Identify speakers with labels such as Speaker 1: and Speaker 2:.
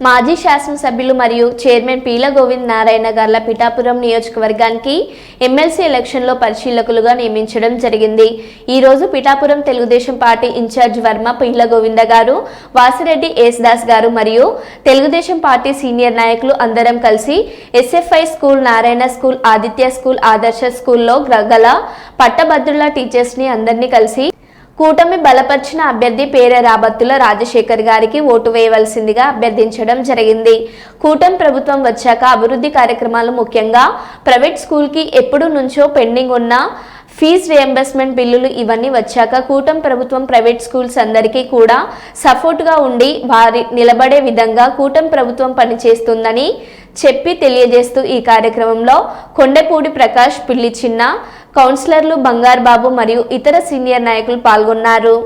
Speaker 1: మాజీ శాసనసభ్యులు మరియు చైర్మన్ పీల గోవింద్ నారాయణ గార్ల పిఠాపురం నియోజకవర్గానికి ఎమ్మెల్సీ ఎలక్షన్లో పరిశీలకులుగా నియమించడం జరిగింది. ఈ రోజు పిఠాపురం తెలుగుదేశం పార్టీ ఇన్ఛార్జ్ వర్మ పీల గోవింద గారు వాసిరెడ్డి దాస్ గారు మరియు తెలుగుదేశం పార్టీ సీనియర్ నాయకులు అందరం కలిసి SFI school Narayana school Aditya school Adarsh స్కూల్లో గల పట్టభద్రుల టీచర్స్ని అందరినీ కలిసి కూటమి బలపరిచిన అభ్యర్థి పేర రాబత్తుల రాజశేఖర్ గారికి ఓటు వేయవలసిందిగా అభ్యర్థించడం జరిగింది. కూటమి ప్రభుత్వం వచ్చాక అభివృద్ధి కార్యక్రమాలు ముఖ్యంగా ప్రైవేట్ స్కూల్కి ఎప్పుడు నుంచో పెండింగ్ ఉన్న ఫీజ్ రియంబర్స్మెంట్ బిల్లులు ఇవన్నీ వచ్చాక కూటమి ప్రభుత్వం ప్రైవేట్ స్కూల్స్ అందరికీ కూడా సపోర్ట్గా ఉండి వారి నిలబడే విధంగా కూటమి ప్రభుత్వం పనిచేస్తుందని చెప్పి తెలియజేస్తూ ఈ కార్యక్రమంలో కొండపూడి ప్రకాష్ పిల్లి చిన్న కౌన్సిలర్లు బంగారు బాబు మరియు ఇతర సీనియర్ నాయకులు పాల్గొన్నారు.